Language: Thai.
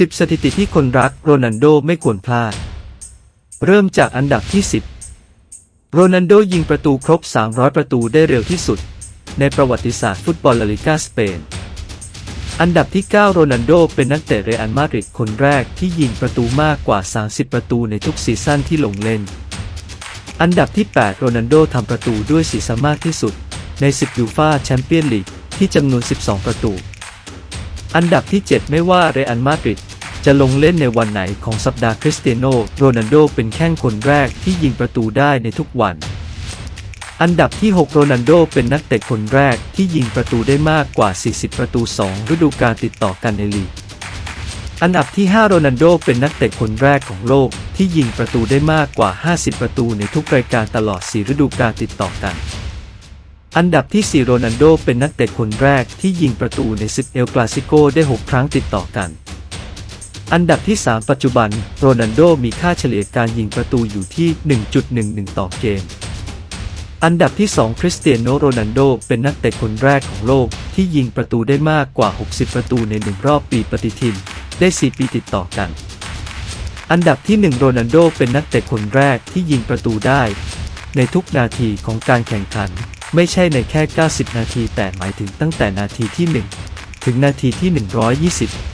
10 สถิติที่คนรักโรนัลโดไม่ควรพลาด เริ่มจากอันดับที่ 10 โรนัลโดยิงประตูครบ 300 ประตูได้เร็วที่สุด ในประวัติศาสตร์ฟุตบอลลาลิกาสเปน อันดับที่ 9 โรนัลโดเป็นนักเตะเรอัลมาดริดคนแรกที่ยิงประตูมากกว่า 30 ประตูในทุกซีซั่นที่ลงเล่น อันดับที่ 8 โรนัลโดทำประตูด้วยศีรษะมากที่สุด ในศึกยูฟ่าแชมเปี้ยนลีกที่จำนวน 12 ประตู อันดับที่ 7 ไม่ว่าเรอัลมาดริดจะลงเล่นในวันไหนของสัปดาห์คริสเตียโนโรนัลโดเป็นแข้งคนแรกที่ยิงประตูได้ในทุกวัน อันดับที่ 6 โรนัลโดเป็นนักเตะคนแรกที่ยิงประตูได้มากกว่า 40 ประตู 2 ฤดูกาลติดต่อกันในลีก อันดับที่ 5 โรนัลโดเป็นนักเตะคนแรกของโลกที่ยิงประตูได้มากกว่า 50 ประตูในทุกรายการตลอด 4 ฤดูกาลติดต่อกัน อันดับที่ 4 โรนัลโดเป็นนักเตะคนแรกที่ยิงประตูในศึกเอลคลาสิโกได้ 6 ครั้งติดต่อกัน อันดับที่ 3 ปัจจุบัน โรนัลโดมีค่าเฉลี่ยการยิงประตูอยู่ที่ 1.11 ต่อเกม อันดับที่ 2 คริสเตียโนโรนัลโดเป็นนักเตะคนแรกของโลกที่ยิงประตูได้มากกว่า 60 ประตูในหนึ่งรอบปีปฏิทิน ได้ 4 ปีติดต่อกัน อันดับที่ 1 โรนัลโดเป็นนักเตะคนแรกที่ยิงประตูได้ ในทุกนาทีของการแข่งขัน ไม่ใช่ในแค่ 90 นาทีแต่หมายถึงตั้งแต่นาทีที่ 1 ถึงนาทีที่ 120